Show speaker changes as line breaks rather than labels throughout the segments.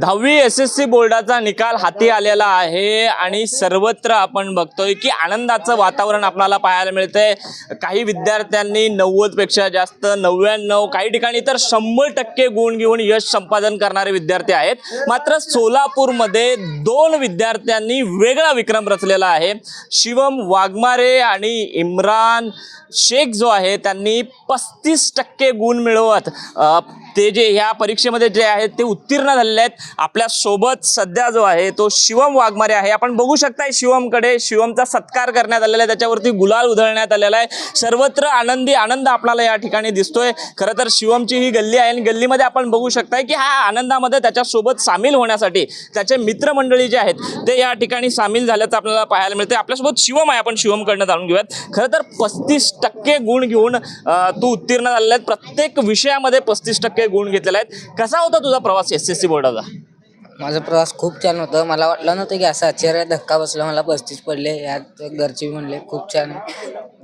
दहावी S S C बोर्डाचा निकाल हाती आलेला आहे आणि सर्वत्र आपण बघतोय की आनंदाचं वातावरण आपल्याला पाहायला मिळतंय. काही विद्यार्थ्यांनी नव्वदपेक्षा जास्त नव्याण्णव काही ठिकाणी तर शंभर टक्के गुण घेऊन यश संपादन करणारे विद्यार्थी आहेत. मात्र सोलापूरमध्ये दोन विद्यार्थ्यांनी वेगळा विक्रम रचलेला आहे. शिवम वाघमारे आणि इम्रान शेख जो आहे त्यांनी पस्तीस टक्के गुण मिळवत ते जे ह्या परीक्षेमध्ये जे आहेत ते उत्तीर्ण झालेले आहेत. आपल्यासोबत सध्या जो आहे तो शिवम वाघमारे आहे. आपण बघू शकताय शिवमकडे शिवमचा सत्कार करण्यात आलेला आहे. त्याच्यावरती गुलाल उधळण्यात आलेला आहे. सर्वत्र आनंदी आनंद आपल्याला या ठिकाणी दिसतोय. खरं तर शिवमची ही गल्ली आहे आणि गल्लीमध्ये आपण बघू शकताय की हा आनंदामध्ये त्याच्यासोबत सामील होण्यासाठी त्याचे मित्रमंडळी जे आहेत ते या ठिकाणी सामील झाल्याचं आपल्याला पाहायला मिळते आपल्यासोबत शिवम आहे. आपण शिवमकडनं जाणून घेऊयात. खरं तर पस्तीस टक्के गुण घेऊन तू उत्तीर्ण झालेला आहे प्रत्येक विषयामध्ये पस्तीस टक्के गुण घेतलेला आहेत कसा होता तुझा प्रवास एस एस सी बोर्डाचा?
माझा प्रवास खूप छान होता. मला वाटलं नव्हतं की असं आश्चर्य धक्का बसला मला पस्तीस पडले. यात घरचे म्हणले खूप छान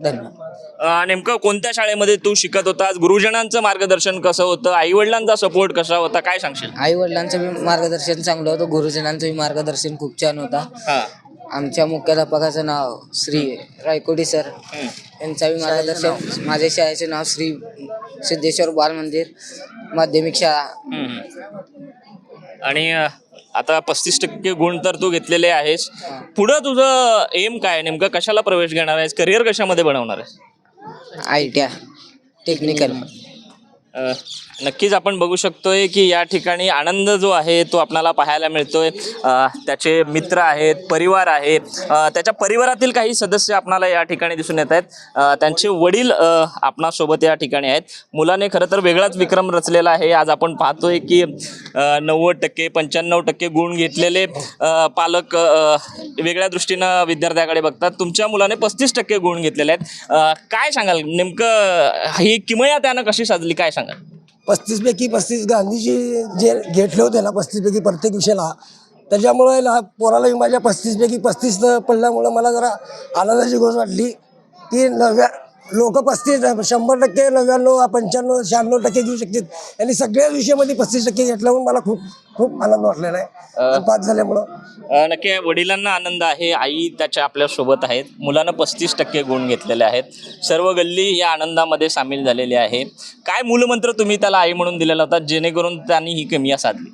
धन्यवाद.
नेमकं कोणत्या शाळेमध्ये तू शिकत होतास गुरुजनांचं मार्गदर्शन कसं होतं? आई वडिलांचा सपोर्ट कसा होता? काय सांगशील?
आई वडिलांचं मार्गदर्शन चांगलं होतं. गुरुजनांचं मार्गदर्शन खूप छान होता. आमच्या मुख्याध्यापकाचं नाव श्री रायकोडी सर. यांचं बी मार्गदर्शन माझ्या शाळेचे नाव श्री सिद्धेश्वर बाल मंदिर माध्यमिक शाळा.
आणि अ, आता पस्तीस टक्के गुण तर तू घेतलेले आहेस. पुढं तुझं एम काय? आहे? नेमकं कशाला प्रवेश घेणार आहेस? करिअर कशामध्ये बनवणार आहेस?
I T I technical
uh, नक्कीच आपण बघू शकतोय की या ठिकाणी आनंद जो आहे तो आपल्याला पाहायला मिळतोय. अ, त्याचे मित्र आहेत परिवार आहे अ, त्याच्या परिवारातील काही सदस्य आपणाला या ठिकाणी दिसून येत आहेत. अ, त्यांचे वडील अ, आपणासोबत या ठिकाणी आहेत. मुलाने खरं तर वेगळाच विक्रम रचलेला आहे. आज आपण पाहतोय की अ, नव्वद टक्के पंच्याण्णव टक्के गुण घेतलेले अ, पालक अ, वेगळ्या दृष्टीनं विद्यार्थ्याकडे बघतात. तुमच्या मुलाने पस्तीस टक्के गुण घेतलेले आहेत. अ, काय सांगाल? नेमकं ही किमया त्यानं कशी साधली? काय सांगाल?
पस्तीस पैकी पस्तीस गांधीजी जे घेतले होते ना पस्तीस पैकी प्रत्येक विषयाला त्याच्यामुळे ला पोराला माझ्या पस्तीस पैकी पस्तीस पडल्यामुळं मला जरा आनंदाची गोष्ट वाटली. की नव्या लोक पस्तीस शंभर टक्के नव्याण्णव पंच्याण्णव शहाण्णव टक्के घेऊ शकतात यांनी सगळ्याच विषयामध्ये पस्तीस टक्के घेतल्यामुळे मला खूप खूप आनंद वाटलेला आहे. आणि पास झाल्यामुळं.
नक्की वडिलांना आनंद आहे आई त्याच्या आपल्यासोबत आहेत. मुलानं पस्तीस टक्के गुण घेतलेले आहेत. सर्व गल्ली या आनंदामध्ये सामील झालेली आहे. काय मूलमंत्र तुम्ही त्याला आई म्हणून दिलेला होता जेणेकरून त्यांनी ही कमिया साधली?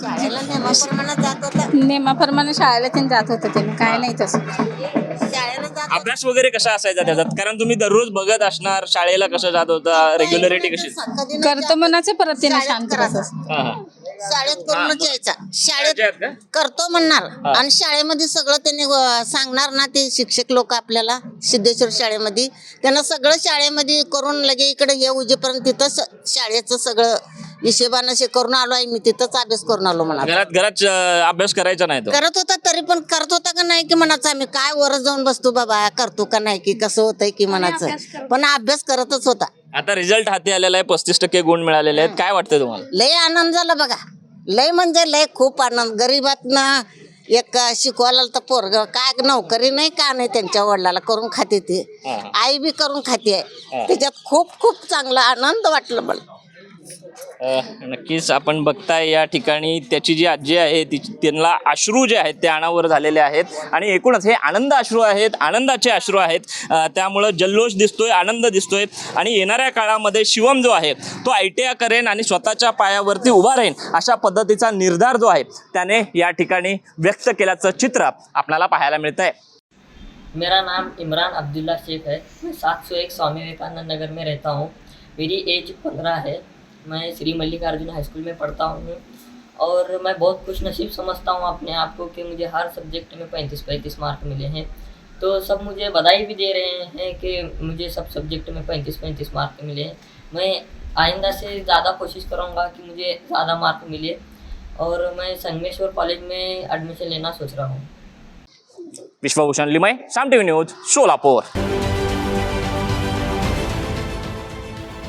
शाळेला जात होता
नेमाप्रमाणे शाळेला त्यांनी जात होतं ते. काय नाही तसं.
शाळेला जात.
अभ्यास वगैरे कसा असायचा त्याच्यात? कारण तुम्ही दररोज बघत असणार शाळेला कसं जात होता रेग्युलरिटी कशी?
कधी नाही
करतो म्हणाचं परत त्याने
शाळेत
शांत
करायचं.
हा, हा.
शाळेत करूनच यायचा शाळेत
शाळेत का?
करतो म्हणणार. आणि शाळेमध्ये सगळं त्यांनी अं, सांगणार ना ते शिक्षक लोक आपल्याला सिद्धेश्वर शाळेमध्ये. त्यांना सगळं शाळेमध्ये करून लगे इकडे ये उजेपर्यंत तिथं स- शाळेचं सगळं हिशेबानं शे करून आलो आहे मी तिथंच अभ्यास करून आलो म्हणा.
घरात घरात अ, अभ्यास करायचा नाही तो?
करत होता तरी पण करत होता का नाही की म्हणायचं आम्ही काय वर जाऊन बसतो बाबा करतो का नाही की कसं होतंय की म्हणायचं. पण अभ्यास करतच होता.
आता रिझल्ट हाती आलेला आहे पस्तीस टक्के गुण मिळालेले आहेत. काय वाटतंय तुम्हाला?
लय आनंद झाला बघा. लय म्हणजे लय खूप आनंद. गरीबातनं एक शिकवायला तर पोरग काय नोकरी नाही का नाही त्यांच्या वडिलाला करून खाते ते.
हा.
आई बी करून खाते. त्याच्यात खूप खूप चांगला आनंद वाटलं मला.
नक्कीच आपण बघताय या ठिकाणी त्याची जी आजी आहे ती त्यांना अश्रू जे आहेत ते अनावर झालेले आहेत. आणि एकूणच हे आनंद अश्रू आहेत आनंदाचे अश्रू आहेत. त्यामुळं जल्लोष दिसतोय आनंद दिसतोय. आणि येणाऱ्या काळामध्ये शिवम जो आहे तो आय टी आय करेन आणि स्वतःच्या पायावरती उभा राहीन अशा पद्धतीचा निर्धार जो आहे त्याने या ठिकाणी व्यक्त केल्याचं चित्र आपल्याला पाहायला मिळतंय.
मेरा नाम इमरान अब्दुल्ला शेख है। मैं सात सौ एक स्वामी विवेकानंद नगर में रहता हूँ। मेरी एज पंद्रह है। मैं श्री मल्लिकार्जुन हाई स्कूल में पढ़ता हूँ और मैं बहुत खुश नसीब समझता हूँ अपने आप को कि मुझे हर सब्जेक्ट में पैंतीस पैंतीस मार्क मिले हैं। तो सब मुझे बधाई भी दे रहे हैं कि मुझे सब सब्जेक्ट में पैंतीस पैंतीस मार्क मिले हैं। मैं आइंदा से ज़्यादा कोशिश करूँगा कि मुझे ज़्यादा मार्क मिले और मैं संगमेश्वर कॉलेज में एडमिशन लेना सोच रहा हूँ।
Vishwabhushan Limaye Saam TV news Solapur.